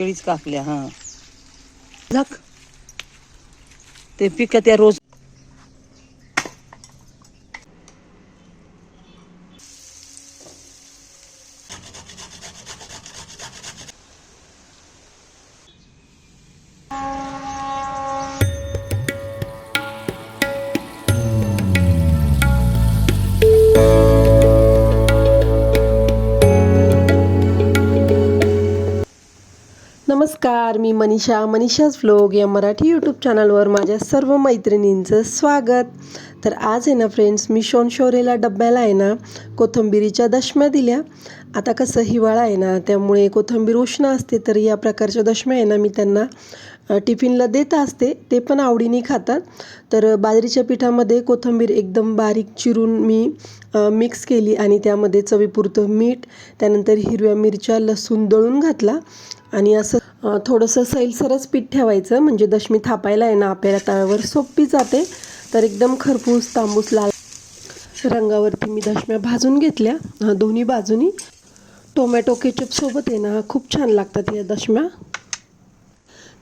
केळीच कापल्या हा. झाक. ते पिकं त्या रोज नमस्कार मी मनीषा. मनीषाज व्लॉग या मराठी यूट्यूब चॅनलवर माझ्या सर्व मैत्रिणींचं स्वागत. तर आज आहे ना फ्रेंड्स मी शोनशोरेला डब्याला आहे ना कोथिंबिरीच्या दशम्या दिल्या. आता कसं हिवाळा आहे ना त्यामुळे कोथिंबीर उष्ण असते तर या प्रकारच्या दशम्या आहे ना मी त्यांना टिफिनला देत असते. ते पण आवडीने खातात. तर बाजरीच्या पिठामध्ये कोथिंबीर एकदम बारीक चिरून मी मिक्स केली आणि त्यामध्ये चवीपुरतं मीठ त्यानंतर हिरव्या मिरच्या लसूण दळून घातला. आणि असं थोडंसं सैलसरच पीठ ठेवायचं. म्हणजे दशमी थापायला आहे ना आपल्याला तव्यावर सोपी जाते. तर एकदम खरपूस तांबूस लाल रंगावरती मी दशम्या भाजून घेतल्या. दोन्ही बाजूनी. टोमॅटो केचपसोबत आहे ना खूप छान लागतात या दशम्या.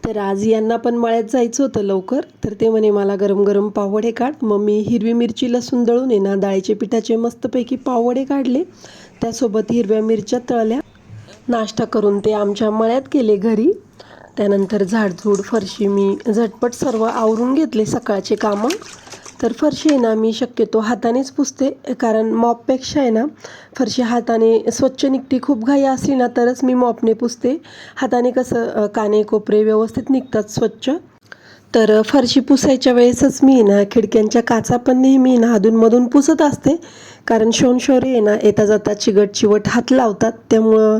तर आज यांना पण मळ्यात जायचं होतं लवकर. तर ते म्हणे मला गरम गरम पावडे काढ. मग मी हिरवी मिरची लसूण दळून आहे ना डाळीचे पिठाचे मस्तपैकी पावडे काढले. त्यासोबत हिरव्या मिरच्या तळल्या. नाश्ता करून ते आमच्या मळ्यात गेले घरी. त्यानंतर झाडझूड फरशी मी झटपट सर्व आवरून घेतले सकाळचे कामं. तर फरशी आहे ना मी शक्यतो हातानेच पुसते कारण मॉपपेक्षा आहे ना फरशी हाताने स्वच्छ निघते खूप घाई असली ना तरच मी मॉपने पुसते. हाताने कसं काने कोपरे व्यवस्थित निघतात स्वच्छ. तर फरशी पुसायच्या वेळेसच मी ना खिडक्यांच्या काचा पण नेहमी ना अधूनमधून पुसत असते. कारण शोनशोरे आहे ना येता जाता चिगट चिवट हात लावतात. त्यामुळं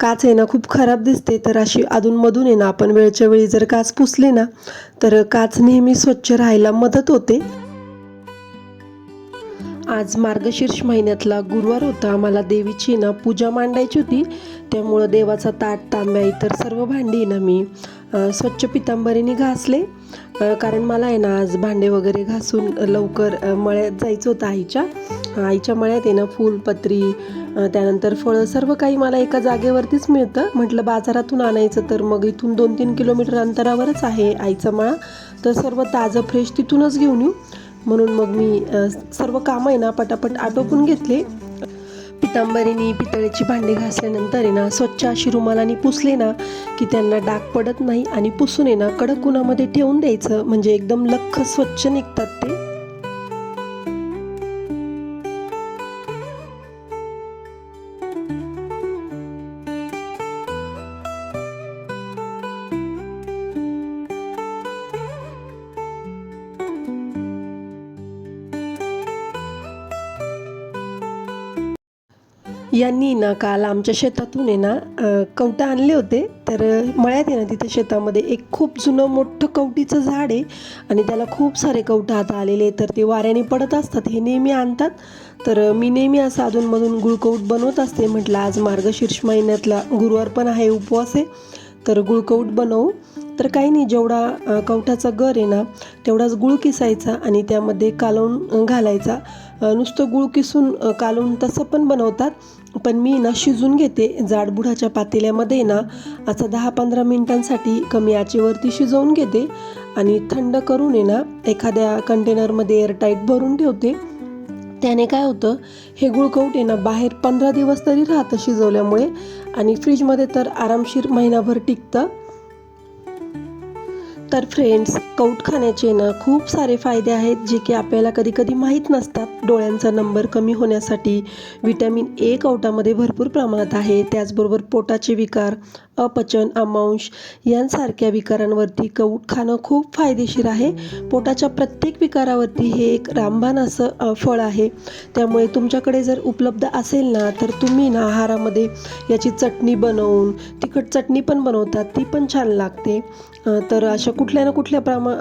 काच आहे ना खूप खराब दिसते. तर अशी अधूनमधून आहे ना आपण वेळच्या वेळी जर काच पुसले ना तर काच नेहमी स्वच्छ राहायला मदत होते. आज मार्गशीर्ष महिन्यातला गुरुवार होता. आम्हाला देवीची ना पूजा मांडायची होती. त्यामुळं देवाचा ताट तांब्या इतर सर्व भांडी ना मी स्वच्छ पितांबरीने घासले. कारण मला आहे ना आज भांडे वगैरे घासून लवकर मळ्यात जायचं होतं आईच्या. आईच्या मळ्यात आहे ना फूल पत्री त्यानंतर फळं सर्व काही मला एका जागेवरतीच मिळतं. म्हटलं बाजारातून आणायचं तर मग इथून दोन तीन किलोमीटर अंतरावरच आहे आईचा मळा. तर सर्व ताजं फ्रेश तिथूनच घेऊन येऊ. म्हणून मग मी सर्व कामं आहे ना पटापट आटोपून घेतले. पितांबरीने पितळेची भांडी घासल्यानंतर आहे ना स्वच्छ अशी रुमालाने पुसले ना की त्यांना डाग पडत नाही आणि पुसून आहे ना कडक उन्हामध्ये ठेवून द्यायचं. म्हणजे एकदम लख्ख स्वच्छ निघतात ते. यांनी ना काल आमच्या शेतातून आहे ना अ, कवटं आणले होते. तर मळ्यात आहे ना तिथे शेतामध्ये एक खूप जुनं मोठं कवटीचं झाड आहे आणि त्याला खूप सारे कवटं आता आलेले तर ते वाऱ्याने पडत असतात हे नेहमी आणतात. तर मी नेहमी असं अधूनमधून गुळकवट बनवत असते. म्हटलं आज मार्गशीर्ष महिन्यातला गुरुवार पण आहे उपवास आहे. तर गुळकवट बनवू. तर काही नाही जेवढा कवठाचा गर आहे ना तेवढाच गुळ किसायचा आणि त्यामध्ये कालवून घालायचा. नुसतं गुळ किसून कालवून तसं पण बनवतात. पण मी ना शिजून घेते. जाडबुडाच्या पातेल्यामध्ये ना असं दहा पंधरा मिनिटांसाठी कमी आचेवरती शिजवून घेते आणि थंड करून आहे ना एखाद्या कंटेनरमध्ये एअरटाईट भरून ठेवते. त्याने काय होतं हे गुळकवट आहे ना बाहेर पंधरा दिवस तरी राहतं शिजवल्यामुळे आणि फ्रीजमध्ये तर आरामशीर महिनाभर टिकतं. तर फ्रेंड्स कौट खाण्याचे ना खूप सारे फायदे आहेत जे की आपल्याला कधी कधी माहीत नसतात. डोळ्यांचा नंबर कमी होण्यासाठी विटॅमिन ए कवटामध्ये भरपूर प्रमाणात आहे. त्याचबरोबर पोटाचे विकार अपचन अमांश यांसारख्या विकारांवरती कौट खाणं खूप फायदेशीर आहे. पोटाच्या प्रत्येक विकारावरती हे एक रामबाण असं फळ आहे. त्यामुळे तुमच्याकडे जर उपलब्ध असेल ना तर तुम्ही ना आहारामध्ये याची चटणी बनवून तिखट चटणी पण बनवतात ती पण छान लागते. तर अशा कुठल्या ना कुठल्या प्रमा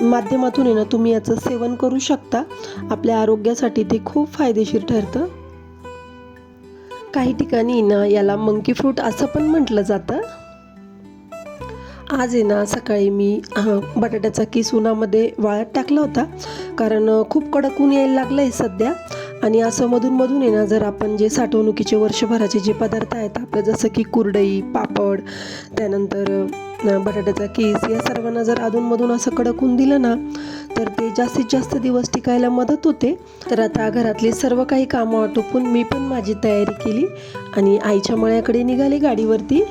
माध्यमातून आहे ना तुम्ही याचं सेवन करू शकता. आपल्या आरोग्यासाठी ते खूप फायदेशीर ठरतं. काही ठिकाणी ना याला मंकी फ्रूट असं पण म्हटलं जातं. आज आहे ना सकाळी मी बटाट्याचा किस उन्हामध्ये वाळत टाकला होता. कारण खूप कडक ऊन यायला लागलं आहे सध्या. आणि असं मधूनमधून आहे ना जर आपण जे साठवणुकीचे वर्षभराचे जे पदार्थ आहेत आपलं जसं की कुरडई पापड त्यानंतर बटाट्याचा केस या सर्वांना जर अधूनमधून असं कडकून दिलं ना तर ते जास्तीत जास्त दिवस टिकायला मदत होते. तर आता घरातले सर्व काही कामं आटोपून मी पण माझी तयारी केली आणि आईच्या मळ्याकडे निघाले गाडीवरती.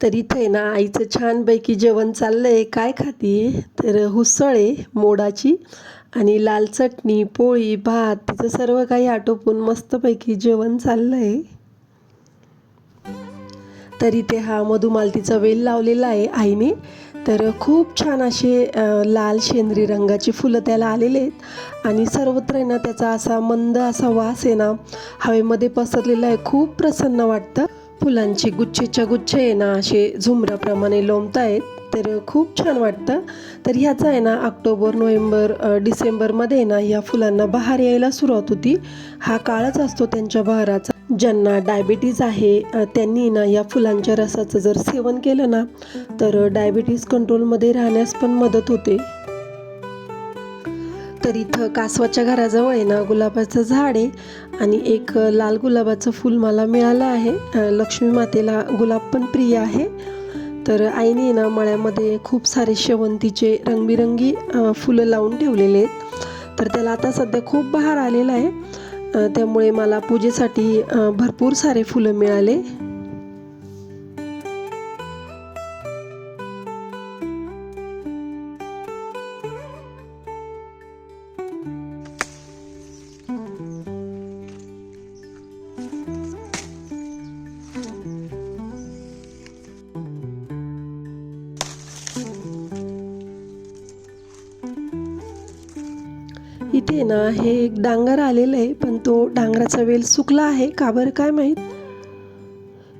तर इथे आहे ना आईचं छानपैकी जेवण चाललं आहे काय खाती? तर हुसळ आहे मोडाची आणि लाल चटणी पोळी भात तिचं सर्व काही आटोपून मस्तपैकी जेवण चाललं आहे तर इथे हा मधुमालतीचा वेल लावलेला आहे आईने. तर खूप छान असे लाल शेंद्री रंगाची फुलं त्याला आलेले आहेत. आणि सर्वत्र आहे ना त्याचा असा मंद असा वास आहे ना हवेमध्ये पसरलेला आहे. खूप प्रसन्न वाटतं. फुलांचे गुच्छेच्या गुच्छ आहे ना असे झुमराप्रमाणे लोंबत आहेत तर खूप छान वाटतं. तर ह्याचा आहे ना ऑक्टोबर नोव्हेंबर डिसेंबरमध्ये ना या फुलांना बहार यायला सुरुवात होती. हा काळच असतो त्यांच्या बहाराचा. ज्यांना डायबिटीज आहे त्यांनी ना या फुलांच्या रसाचं जर सेवन केलं ना तर डायबिटीज कंट्रोलमध्ये राहण्यास पण मदत होते. तर इथं कासवाच्या घराजवळ आहे ना गुलाबाचं झाड आहे आणि एक लाल गुलाबाचं फूल मला मिळालं आहे. लक्ष्मी मातेला गुलाब पण प्रिय आहे. तर आईने ना मळ्यामध्ये खूप सारे शेवंतीचे रंगबिरंगी फुलं लावून ठेवलेले आहेत. तर त्याला आता सध्या खूप बहार आलेला आहे. त्यामुळे मला पूजेसाठी भरपूर सारे फुलं मिळाले. इथे ना हे एक डांगर आलेलं आहे पण तो डांगराचा वेल सुकला आहे. का बरं काय माहीत?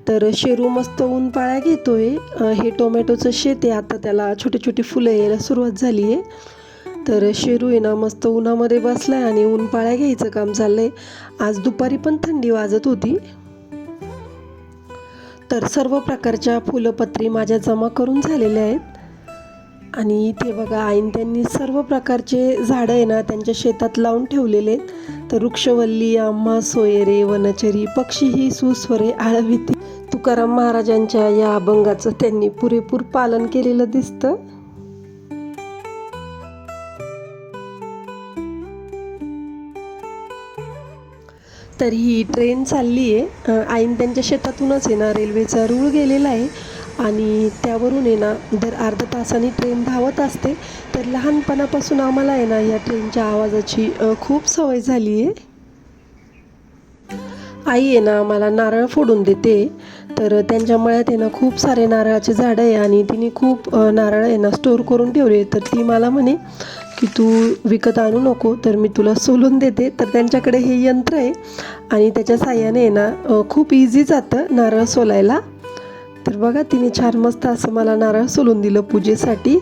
तर शेरू मस्त ऊन पाळ्या घेतोय. आहे हे टोमॅटोचं शेत आहे. आता त्याला छोटी छोटी फुलं यायला सुरुवात झाली आहे. तर शेरू आहे ना मस्त उन्हामध्ये बसलाय आणि ऊन पाळ्या घ्यायचं काम चाललंय. आज दुपारी पण थंडी वाजत होती. तर सर्व प्रकारच्या फुलपत्री माझ्या जमा करून झालेल्या आहेत. आणि इथे बघा आईन त्यांनी सर्व प्रकारचे झाडं आहे ना त्यांच्या शेतात लावून ठेवलेले आहेत. तर वृक्षवल्ली आम्हा सोयरे वनचरी पक्षी ही सुस्वरे आळविती तुकाराम महाराजांच्या या अभंगाचं त्यांनी पुरेपूर पालन केलेलं दिसतं. तर ही ट्रेन चालली आहे आईन त्यांच्या शेतातूनच आहे ना रेल्वेचा रूळ गेलेला आहे. आणि त्यावरून आहे ना दर अर्धा तासाने ट्रेन धावत असते. तर लहानपणापासून आम्हाला आहे ना या ट्रेनच्या आवाजाची खूप सवय झाली आहे. आई आहे ना मला नारळ फोडून देते. तर त्यांच्या मळ्यात आहे ना खूप सारे नारळाचे झाडं आहे आणि तिने खूप नारळ आहे ना स्टोर करून ठेवले तर ती मला म्हणे की तू विकत आणू नको तर मी तुला सोलून देते. तर त्यांच्याकडे हे यंत्र आहे आणि त्याच्या साह्याने आहे ना खूप इझी जातं नारळ सोलायला. तर बघा तिने छान मस्त असं मला नारळ सोलून दिलं पूजेसाठी.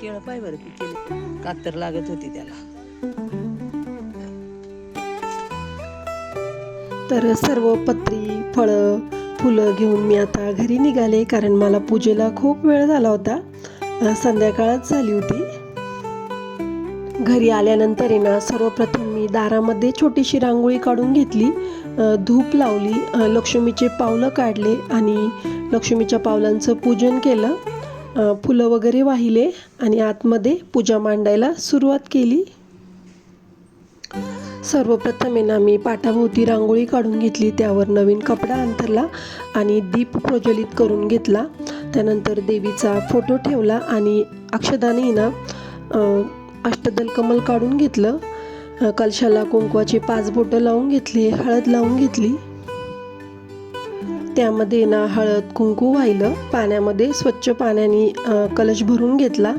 केळं पाय बरं पिकेले कातर लागत होती त्याला. तर सर्व पत्री फळं फुलं घेऊन मी आता घरी निघाले कारण मला पूजेला खूप वेळ झाला होता. संध्याकाळच झाली होती. घरी आल्यानंतर आहे ना सर्वप्रथम मी दारामध्ये छोटीशी रांगोळी काढून घेतली धूप लावली लक्ष्मीचे पावलं काढले आणि लक्ष्मीच्या पावलांचं पूजन केलं फुलं वगैरे वाहिले आणि आतमध्ये पूजा मांडायला सुरुवात केली. सर्वप्रथम आहे ना मी पाटाभोवती रांगोळी काढून घेतली त्यावर नवीन कपडा अंथरला आणि दीप प्रज्वलित करून घेतला. त्यानंतर देवीचा फोटो ठेवला आणि अक्षदाने ना अष्टदल कमल काढून घेतलं. कलशाला कुंकवाची पाच बोटं लावून घेतली हळद लावून घेतली. त्यामध्ये ना हळद कुंकू वाहिलं. पाण्यामध्ये स्वच्छ पाण्याने कलश भरून घेतला.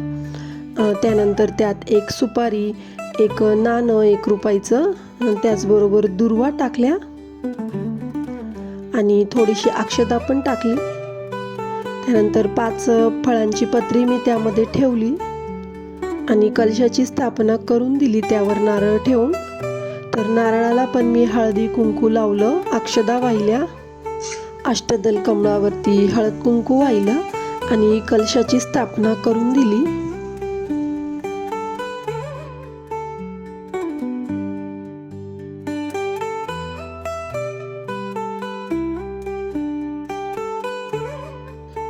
त्यानंतर त्यात एक सुपारी एक नाणं एक रुपयाचं त्याचबरोबर दुर्वा टाकल्या. आणि थोडीशी अक्षता पण टाकली. त्यानंतर पाच फळांची पत्री मी त्यामध्ये ठेवली. आणि कलशाची स्थापना करून दिली त्यावर नारळ ठेवून. तर नारळाला पण मी हळदी कुंकू लावलं अक्षदा वाहिल्या. अष्टदल कमळावरती हळद कुंकू वाहिलं आणि कलशाची स्थापना करून दिली.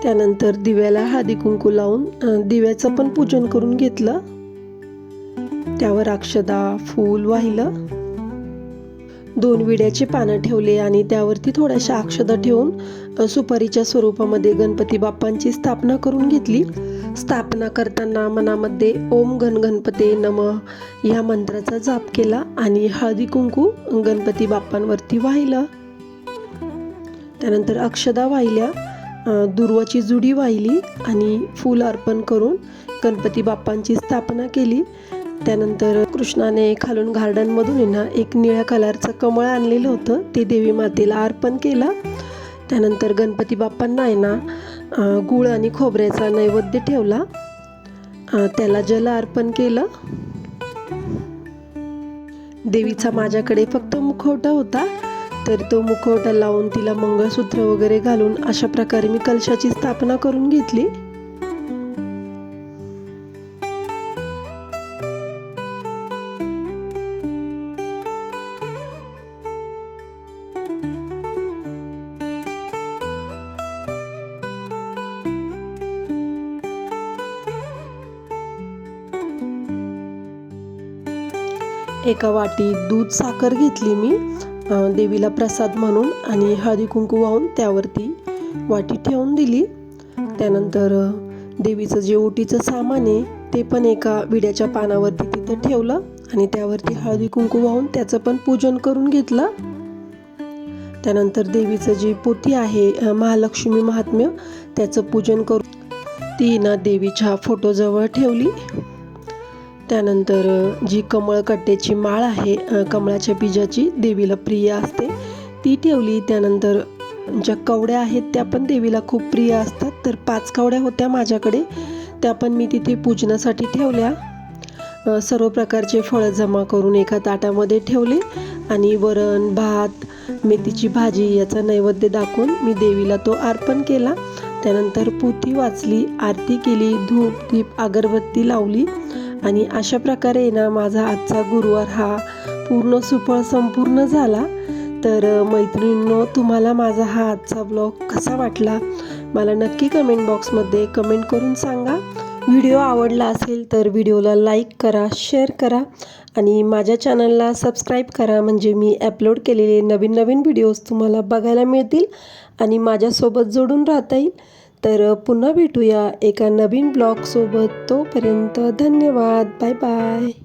त्यानंतर दिव्याला हादी कुंकू लावून दिव्याचं पण पूजन करून घेतलं. त्यावर अक्षदा फूल वाहिलं. दोन विड्याची पानं ठेवले आणि त्यावरती थोड्याशा अक्षदा ठेवून सुपारीच्या स्वरूपामध्ये गणपती बाप्पांची स्थापना करून घेतली. स्थापना करताना मनामध्ये ओम गण गणपते नम या मंत्राचा जाप केला आणि हळदी कुंकू गणपती बाप्पांवरती वाहिलं. त्यानंतर अक्षदा वाहिल्या. दुर्वाची जुडी वाहिली आणि फूल अर्पण करून गणपती बाप्पांची स्थापना केली. त्यानंतर कृष्णाने खालून गार्डनमधून आहे ना एक निळ्या कलरचं कमळ आणलेलं होतं. ते देवी मातेला अर्पण केलं. त्यानंतर गणपती बाप्पांना आहे ना गूळ गुळ आणि खोबऱ्याचा नैवेद्य ठेवला. त्याला जल अर्पण केलं. देवीचा माझ्याकडे फक्त मुखवटा होता. तर तो मुखवटा लावून तिला मंगळसूत्र वगैरे घालून अशा प्रकारे मी कलशाची स्थापना करून घेतली. एका वाटीत दूध साखर घेतली मी. देवीला प्रसाद म्हणून आणि हळदी कुंकू वाहून त्यावरती वाटी ठेवून दिली. त्यानंतर देवीचं जे ओटीचं सामान आहे ते पण एका विड्याच्या पानावरती तिथं ठेवलं आणि त्यावरती हळदी कुंकू वाहून त्याचं पण पूजन करून घेतलं. त्यानंतर देवीचं जे पोथी आहे महालक्ष्मी महात्म्य त्याचं पूजन करून ती ना देवीच्या फोटोजवळ ठेवली. त्यानंतर जी कमळकट्ट्याची माळ आहे कमळाच्या बीजाची देवीला प्रिय असते ती ठेवली. त्यानंतर ज्या कवड्या आहेत त्या पण देवीला खूप प्रिय असतात. तर पाच कवड्या होत्या माझ्याकडे. त्या पण मी तिथे पूजनासाठी ठेवल्या. सर्व प्रकारचे फळं जमा करून एका ताटामध्ये ठेवले आणि वरण भात मेथीची भाजी याचा नैवेद्य दाखवून मी देवीला तो अर्पण केला. त्यानंतर पोथी वाचली आरती केली धूप दीप अगरबत्ती लावली. आणि अशा प्रकारे ना माझा आजचा गुरुवार हा पूर्ण सुफळ संपूर्ण झाला. तर मैत्रिणींनो तुम्हाला माझा हा आजचा ब्लॉग कसा वाटला? मला नक्की कमेंट बॉक्समध्ये कमेंट करून सांगा. व्हिडिओ आवडला असेल तर व्हिडिओला लाईक करा शेअर करा आणि माझ्या चॅनलला सबस्क्राईब करा. म्हणजे मी अपलोड केलेले नवीन नवीन व्हिडिओज तुम्हाला बघायला मिळतील आणि माझ्यासोबत जोडून राहता येईल. तर पुन्हा भेटूया एका नवीन ब्लॉगसोबत. तोपर्यंत धन्यवाद. Bye bye.